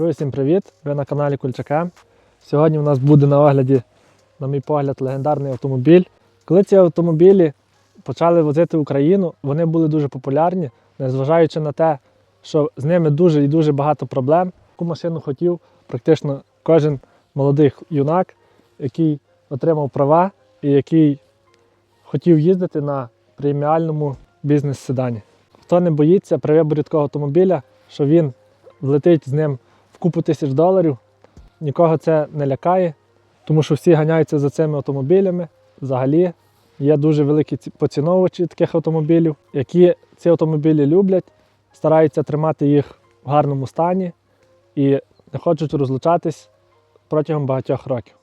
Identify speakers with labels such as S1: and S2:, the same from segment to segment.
S1: Друзі, всім привіт! Ви на каналі Кульчака. Сьогодні у нас буде на огляді, на мій погляд, легендарний автомобіль. Коли ці автомобілі почали возити в Україну, вони були дуже популярні, незважаючи на те, що з ними дуже і дуже багато проблем. Таку машину хотів практично кожен молодий юнак, який отримав права і який хотів їздити на преміальному бізнес-седані. Хто не боїться при виборі такого автомобіля, що він влетить з ним купу тисяч доларів, нікого це не лякає, тому що всі ганяються за цими автомобілями. Взагалі є дуже великі ці- поціновувачі таких автомобілів, які ці автомобілі люблять, стараються тримати їх в гарному стані і не хочуть розлучатись протягом багатьох років.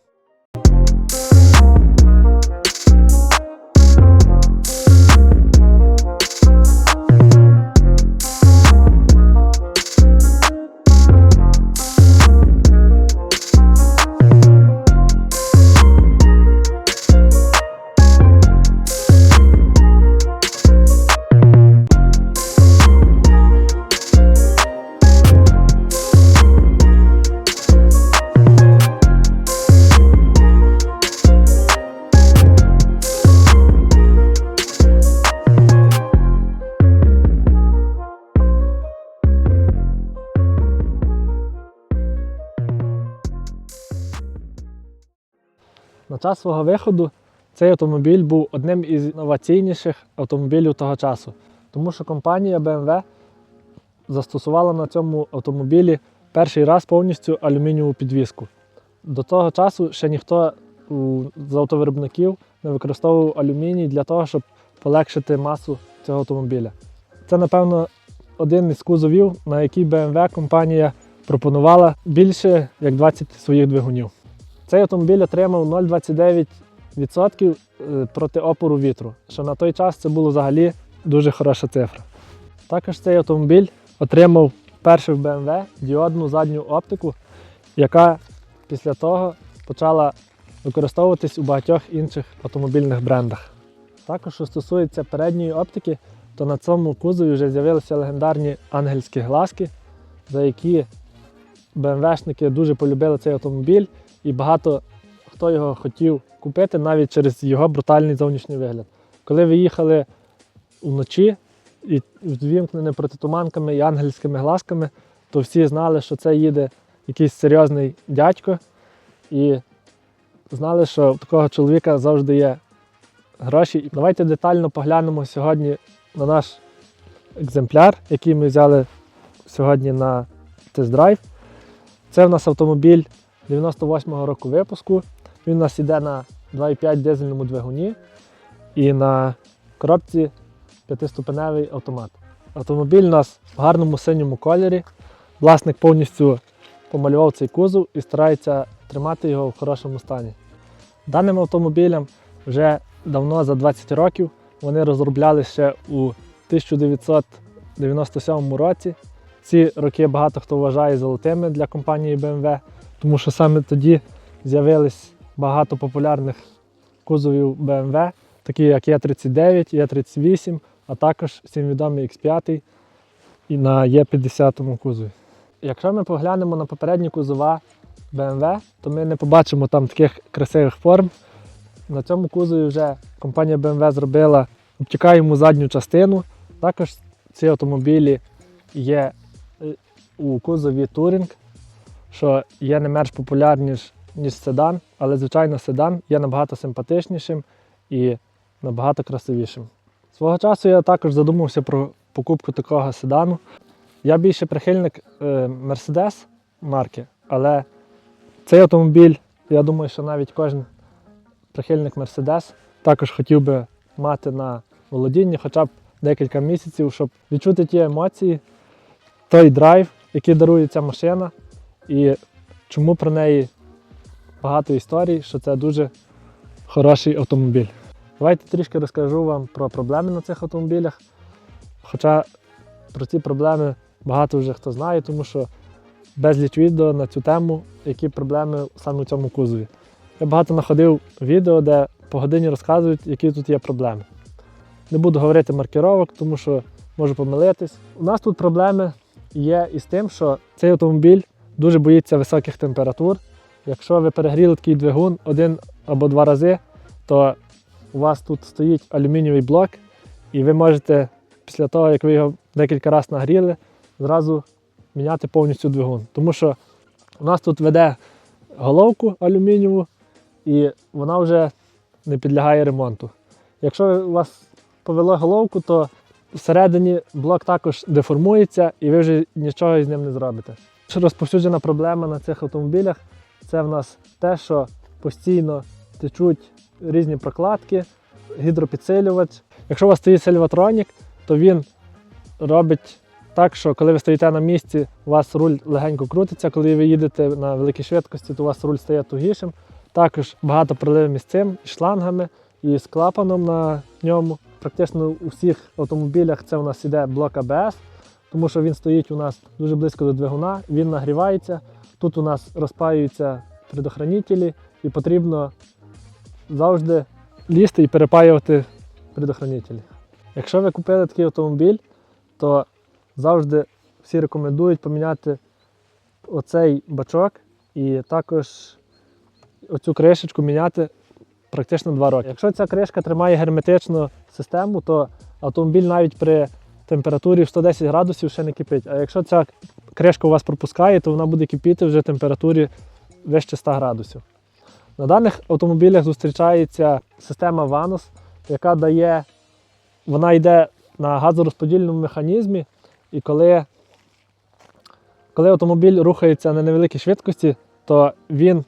S1: Час свого виходу цей автомобіль був одним із інноваційніших автомобілів того часу, тому що компанія BMW застосувала на цьому автомобілі перший раз повністю алюмінієву підвіску. До того часу ще ніхто з автовиробників не використовував алюміній для того, щоб полегшити масу цього автомобіля. Це, напевно, один із кузовів, на який BMW компанія пропонувала більше як 20 своїх двигунів. Цей автомобіль отримав 0,29% е, проти опору вітру, що на той час це було взагалі дуже хороша цифра. Також цей автомобіль отримав перший в BMW діодну задню оптику, яка після того почала використовуватись у багатьох інших автомобільних брендах. Також, що стосується передньої оптики, то на цьому кузові вже з'явилися легендарні ангельські глазки, за які БМВшники дуже полюбили цей автомобіль, і багато хто його хотів купити навіть через його брутальний зовнішній вигляд. Коли ви їхали вночі і з протитуманками і ангельськими глазками, то всі знали, що це їде якийсь серйозний дядько, і знали, що в такого чоловіка завжди є гроші. Давайте детально поглянемо сьогодні на наш екземпляр, який ми взяли сьогодні на тест-драйв. Це в нас автомобіль 98-го року випуску. Він у нас йде на 2,5 дизельному двигуні і на коробці п'ятиступеневий автомат. Автомобіль у нас в гарному синьому кольорі. Власник повністю помалював цей кузов і старається тримати його в хорошому стані. Даним автомобілям вже давно за 20 років вони розробляли ще у 1997 році. Ці роки багато хто вважає золотими для компанії BMW, тому що саме тоді з'явились багато популярних кузовів BMW, такі як E39, E38, а також всім відомий X5 і на E50 кузові. Якщо ми поглянемо на попередні кузова BMW, то ми не побачимо там таких красивих форм. На цьому кузові вже компанія BMW зробила обтікаємо задню частину. Також ці автомобілі є е, у кузові Touring, що є не менш популярніш, ніж седан, але, звичайно, седан є набагато симпатичнішим і набагато красивішим. Свого часу я також задумався про покупку такого седану. Я більше прихильник е, Mercedes марки, але цей автомобіль, я думаю, що навіть кожен прихильник Mercedes також хотів би мати на володінні хоча б декілька місяців, щоб відчути ті емоції, той драйв, який дарує ця машина, і чому про неї багато історій, що це дуже хороший автомобіль. Давайте трішки розкажу вам про проблеми на цих автомобілях. Хоча про ці проблеми багато вже хто знає, тому що безліч відео на цю тему, які проблеми саме у цьому кузові. Я багато знаходив відео, де по годині розказують, які тут є проблеми. Не буду говорити маркировок, тому що можу помилитись. У нас тут проблеми є із тим, що цей автомобіль дуже боїться високих температур. Якщо ви перегріли такий двигун один або два рази, то у вас тут стоїть алюмінієвий блок, і ви можете після того, як ви його декілька разів нагріли, зразу міняти повністю двигун. Тому що у нас тут веде головку алюмінієву, і вона вже не підлягає ремонту. Якщо у вас повело головку, то всередині блок також деформується і ви вже нічого з ним не зробите. Розповсюджена проблема на цих автомобілях це в нас те, що постійно течуть різні прокладки, гідропідсилювач. Якщо у вас стоїть сельватронік, то він робить так, що коли ви стоїте на місці, у вас руль легенько крутиться. Коли ви їдете на великій швидкості, то у вас руль стає тугішим. Також багато проблем із цим, і шлангами, і з клапаном на ньому. Практично у всіх автомобілях це у нас іде блок АБС, тому що він стоїть у нас дуже близько до двигуна, він нагрівається. Тут у нас розпаюються предохранителі, і потрібно завжди лізти і перепаювати предохранителі. Якщо ви купили такий автомобіль, то завжди всі рекомендують поміняти оцей бачок і також оцю кришечку міняти практично 2 роки. Якщо ця кришка тримає герметичну систему, то автомобіль навіть при температурі в 110 градусів ще не кипить. А якщо ця кришка у вас пропускає, то вона буде кипіти вже в температурі вище 100 градусів. На даних автомобілях зустрічається система VANOS, яка дає, вона йде на газорозподільному механізмі, і коли, коли автомобіль рухається на невеликій швидкості, то він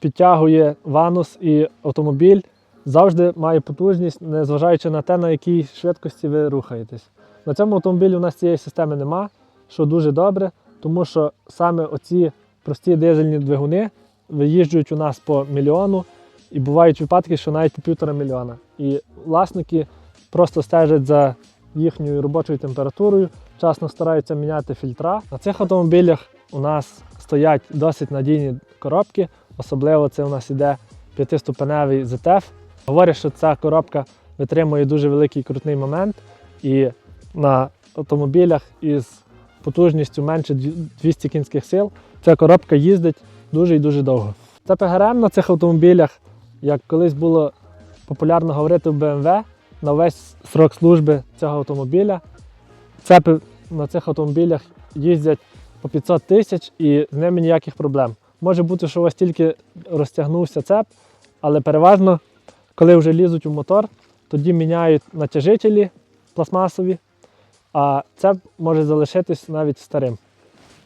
S1: підтягує ванус і автомобіль завжди має потужність, незважаючи на те, на якій швидкості ви рухаєтесь. На цьому автомобілі у нас цієї системи нема, що дуже добре, тому що саме оці прості дизельні двигуни виїжджують у нас по мільйону, і бувають випадки, що навіть по півтора мільйона. І власники просто стежать за їхньою робочою температурою, вчасно стараються міняти фільтра. На цих автомобілях у нас стоять досить надійні коробки, особливо це у нас іде п'ятиступеневий ZF. Говорять, що ця коробка витримує дуже великий крутний момент, і на автомобілях із потужністю менше 200 кінських сил ця коробка їздить дуже і дуже довго. Це ПГРМ на цих автомобілях, як колись було популярно говорити в BMW, на весь срок служби цього автомобіля. Цепи на цих автомобілях їздять по 500 тисяч і з ними ніяких проблем. Може бути, що у вас тільки розтягнувся цеп, але переважно, коли вже лізуть у мотор, тоді міняють натяжителі пластмасові, а цеп може залишитись навіть старим.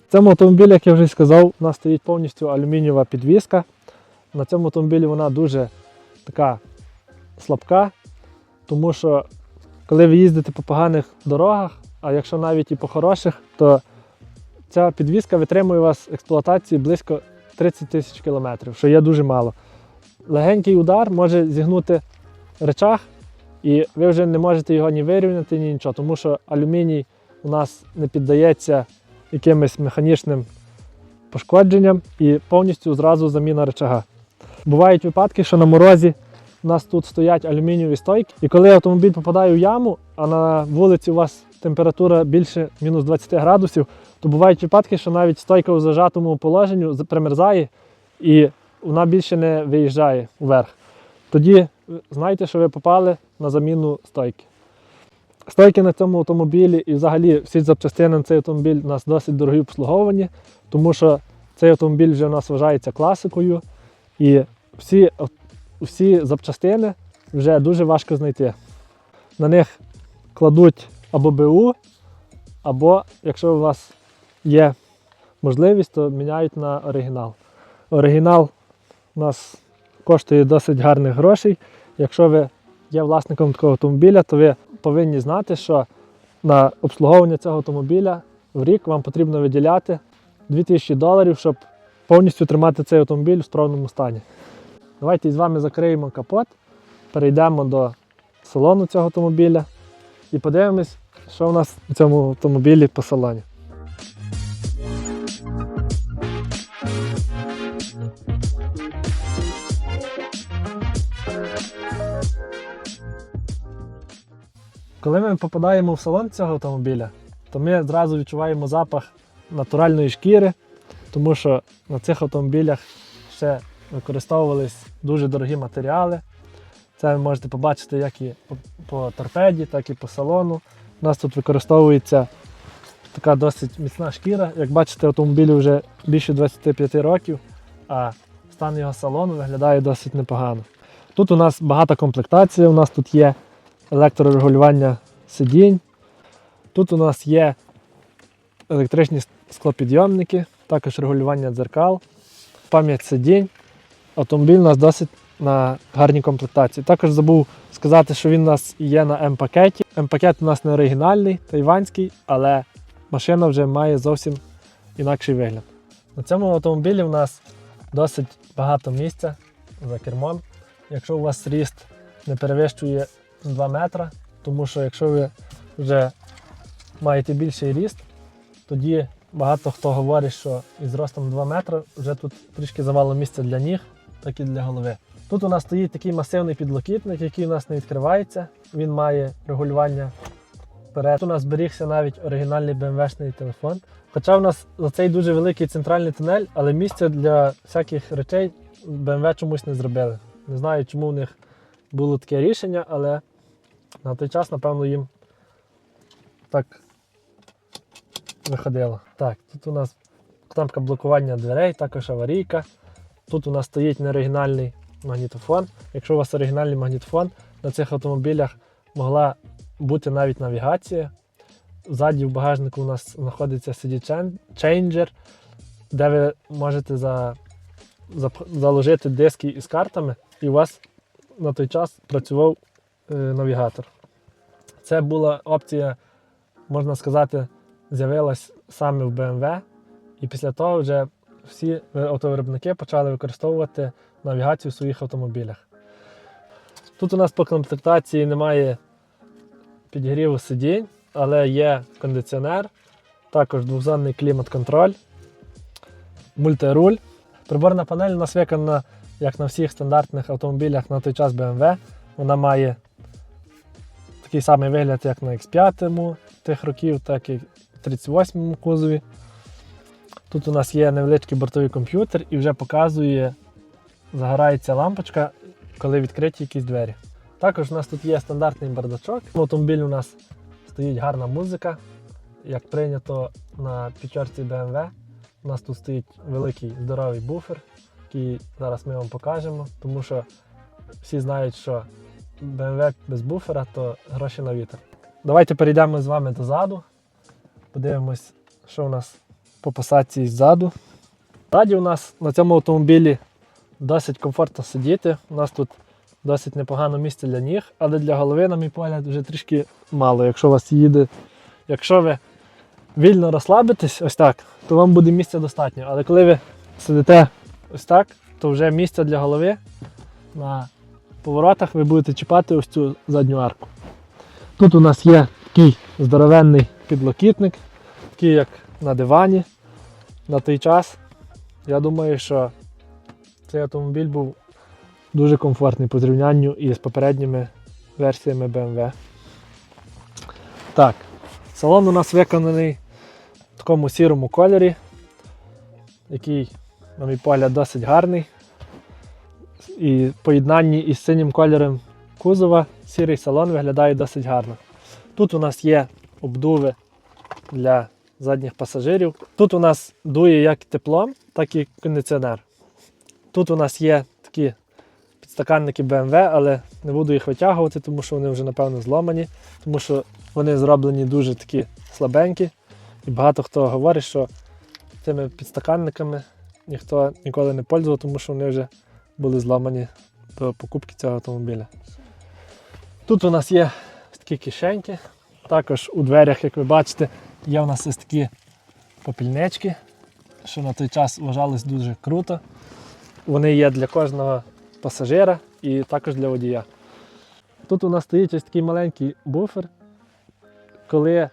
S1: В цьому автомобілі, як я вже сказав, у нас стоїть повністю алюмінієва підвіска. На цьому автомобілі вона дуже така слабка, тому що коли ви їздите по поганих дорогах, а якщо навіть і по хороших, то ця підвіска витримує вас експлуатації близько 30 тисяч кілометрів, що є дуже мало. Легенький удар може зігнути речах, і ви вже не можете його ні вирівняти, ні нічого, тому що алюміній у нас не піддається якимось механічним пошкодженням і повністю зразу заміна речага. Бувають випадки, що на морозі у нас тут стоять алюмінієві стойки, і коли автомобіль попадає в яму, а на вулиці у вас температура більше мінус 20 градусів, то бувають випадки, що навіть стойка у зажатому положенні примерзає і вона більше не виїжджає вверх. Тоді знайте, що ви попали на заміну стойки. Стойки на цьому автомобілі і взагалі всі запчастини на цей автомобіль у нас досить дорогі в обслуговуванні, тому що цей автомобіль вже у нас вважається класикою. І всі, всі запчастини вже дуже важко знайти. На них кладуть або БУ, або, якщо у вас є можливість, то міняють на оригінал. Оригінал у нас коштує досить гарних грошей. Якщо ви є власником такого автомобіля, то ви повинні знати, що на обслуговування цього автомобіля в рік вам потрібно виділяти 2000 доларів, щоб повністю тримати цей автомобіль в справному стані. Давайте з вами закриємо капот, перейдемо до салону цього автомобіля і подивимось, що в нас у цьому автомобілі по салоні. Коли ми попадаємо в салон цього автомобіля, то ми зразу відчуваємо запах натуральної шкіри, тому що на цих автомобілях ще використовувались дуже дорогі матеріали. Це ви можете побачити як і по торпеді, так і по салону. У нас тут використовується така досить міцна шкіра. Як бачите, автомобілю вже більше 25 років, а стан його салону виглядає досить непогано. Тут у нас багата комплектація, у нас тут є електрорегулювання сидінь. Тут у нас є електричні склопідйомники, також регулювання дзеркал, пам'ять сидінь. Автомобіль у нас досить на гарній комплектації. Також забув сказати, що він у нас є на М-пакеті. М-пакет у нас не оригінальний, тайванський, але машина вже має зовсім інакший вигляд. На цьому автомобілі у нас досить багато місця за кермом. Якщо у вас ріст не перевищує 2 метра, тому що якщо ви вже маєте більший ріст, тоді багато хто говорить, що із ростом 2 метри вже тут трішки завало місця для ніг, так і для голови. Тут у нас стоїть такий масивний підлокітник, який у нас не відкривається. Він має регулювання вперед. У нас зберігся навіть оригінальний BMW-шний телефон. Хоча у нас за цей дуже великий центральний тунель, але місця для всяких речей BMW чомусь не зробили. Не знаю, чому в них було таке рішення, але на той час, напевно, їм так виходило. Так, тут у нас кнопка блокування дверей, також аварійка. Тут у нас стоїть неоригінальний магнітофон. Якщо у вас оригінальний магнітофон, на цих автомобілях могла бути навіть навігація. Ззаді в багажнику у нас знаходиться CD Changer, де ви можете за, зап- заложити диски із картами, і у вас на той час працював е, навігатор. Це була опція, можна сказати, з'явилась саме в BMW, і після того вже всі автовиробники почали використовувати навігацію в своїх автомобілях. Тут у нас по комплектації немає підігріву сидінь, але є кондиціонер, також двозонний клімат-контроль, мультируль. Приборна панель у нас виконана, як на всіх стандартних автомобілях на той час BMW. Вона має такий самий вигляд, як на X5 тих років, так і в 38-му кузові. Тут у нас є невеличкий бортовий комп'ютер і вже показує, загорається лампочка, коли відкриті якісь двері. Також у нас тут є стандартний бардачок. В автомобілі у нас стоїть гарна музика. Як прийнято на п'ятерці BMW, у нас тут стоїть великий здоровий буфер, який зараз ми вам покажемо, тому що всі знають, що BMW без буфера то гроші на вітер. Давайте перейдемо з вами дозаду. Подивимось, що у нас по посадці ззаду. Ззаді у нас на цьому автомобілі досить комфортно сидіти. У нас тут досить непогано місце для ніг, але для голови, на мій погляд, вже трішки мало. Якщо у вас їде, якщо ви вільно розслабитесь ось так, то вам буде місця достатньо. Але коли ви сидите ось так, то вже місця для голови на поворотах ви будете чіпати ось цю задню арку. Тут у нас є такий здоровенний підлокітник, такий як на дивані. На той час. Я думаю, що цей автомобіль був дуже комфортний по зрівнянню із попередніми версіями BMW. Так, салон у нас виконаний в такому сірому кольорі, який, на мій погляд, досить гарний. І в поєднанні із синім кольором кузова сірий салон виглядає досить гарно. Тут у нас є обдуви для задніх пасажирів. Тут у нас дує як теплом, так і кондиціонер. Тут у нас є такі підстаканники BMW, але не буду їх витягувати, тому що вони вже, напевно, зломані, тому що вони зроблені дуже такі слабенькі. І багато хто говорить, що цими підстаканниками ніхто ніколи не пользував, тому що вони вже були зламані до покупки цього автомобіля. Тут у нас є такі кишеньки. Також у дверях, як ви бачите, є у нас ось такі попільнички, що на той час вважалось дуже круто. Вони є для кожного пасажира і також для водія. Тут у нас стоїть ось такий маленький буфер. Коли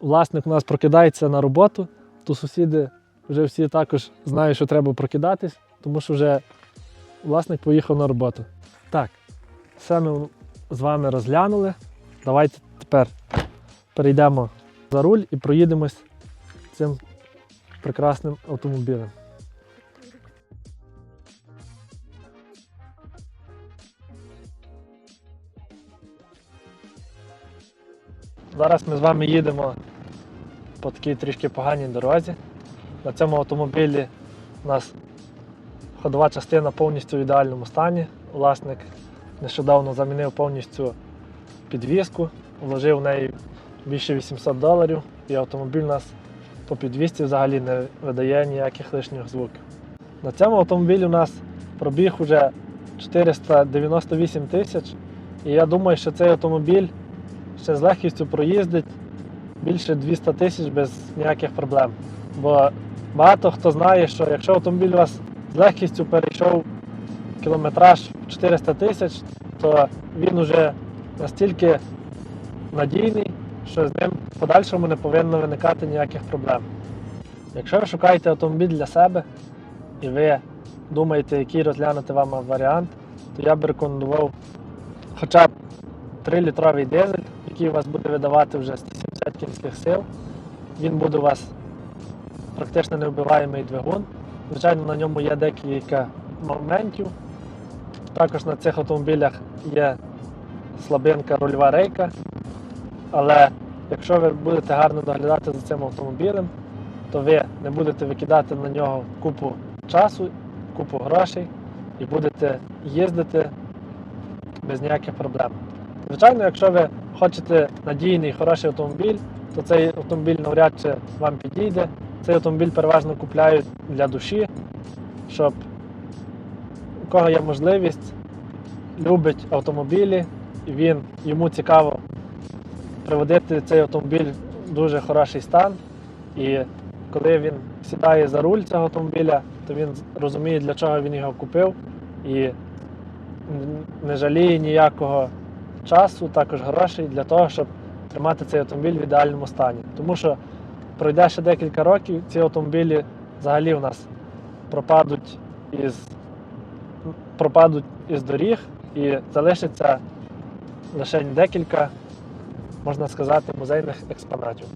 S1: власник у нас прокидається на роботу, то сусіди вже всі також знають, що треба прокидатись, тому що вже власник поїхав на роботу. Так, все ми з вами розглянули. Давайте тепер перейдемо за руль і проїдемось цим прекрасним автомобілем. Зараз ми з вами їдемо по такій трішки поганій дорозі. На цьому автомобілі у нас ходова частина повністю в ідеальному стані. Власник нещодавно замінив повністю підвіску, вложив в неї більше 800 доларів, і автомобіль у нас по підвісці взагалі не видає ніяких лишніх звуків. На цьому автомобілі у нас пробіг уже 498 тисяч, і я думаю, що цей автомобіль ще з легкістю проїздить більше 200 тисяч без ніяких проблем. Бо багато хто знає, що якщо автомобіль у вас з легкістю перейшов кілометраж 400 тисяч, то він уже настільки надійний, що з ним в подальшому не повинно виникати ніяких проблем. Якщо ви шукаєте автомобіль для себе і ви думаєте, який розглянути вам варіант, то я б рекомендував хоча б 3-літровий дизель, який у вас буде видавати вже 170 кінських сил. Він буде у вас практично невбиваємий двигун. Звичайно, на ньому є декілька моментів. Також на цих автомобілях є слабинка рульова рейка. Але якщо ви будете гарно доглядати за цим автомобілем, то ви не будете викидати на нього купу часу, купу грошей і будете їздити без ніяких проблем. Звичайно, якщо ви хочете надійний хороший автомобіль, то цей автомобіль навряд чи вам підійде. Цей автомобіль переважно купляють для душі, щоб у кого є можливість, любить автомобілі, і він йому цікаво приводити цей автомобіль в дуже хороший стан. І коли він сідає за руль цього автомобіля, то він розуміє, для чого він його купив і не жаліє ніякого часу, також грошей для того, щоб тримати цей автомобіль в ідеальному стані. Тому що пройде ще декілька років, ці автомобілі взагалі у нас пропадуть із, пропадуть із доріг і залишиться лише декілька, можна сказати, музейних експонатів.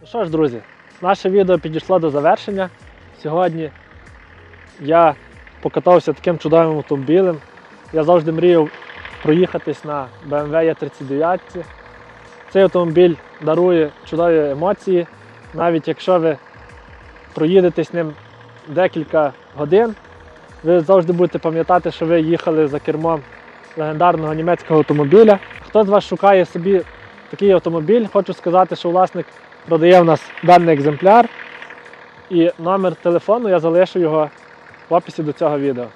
S1: Ну що ж, друзі, наше відео підійшло до завершення. Сьогодні я покатався таким чудовим автомобілем. Я завжди мріяв проїхатись на BMW E39. Цей автомобіль дарує чудові емоції. Навіть якщо ви проїдетесь ним декілька годин, ви завжди будете пам'ятати, що ви їхали за кермом легендарного німецького автомобіля. Хто з вас шукає собі такий автомобіль, хочу сказати, що власник продає в нас даний екземпляр. І номер телефону я залишу його в описі до цього відео.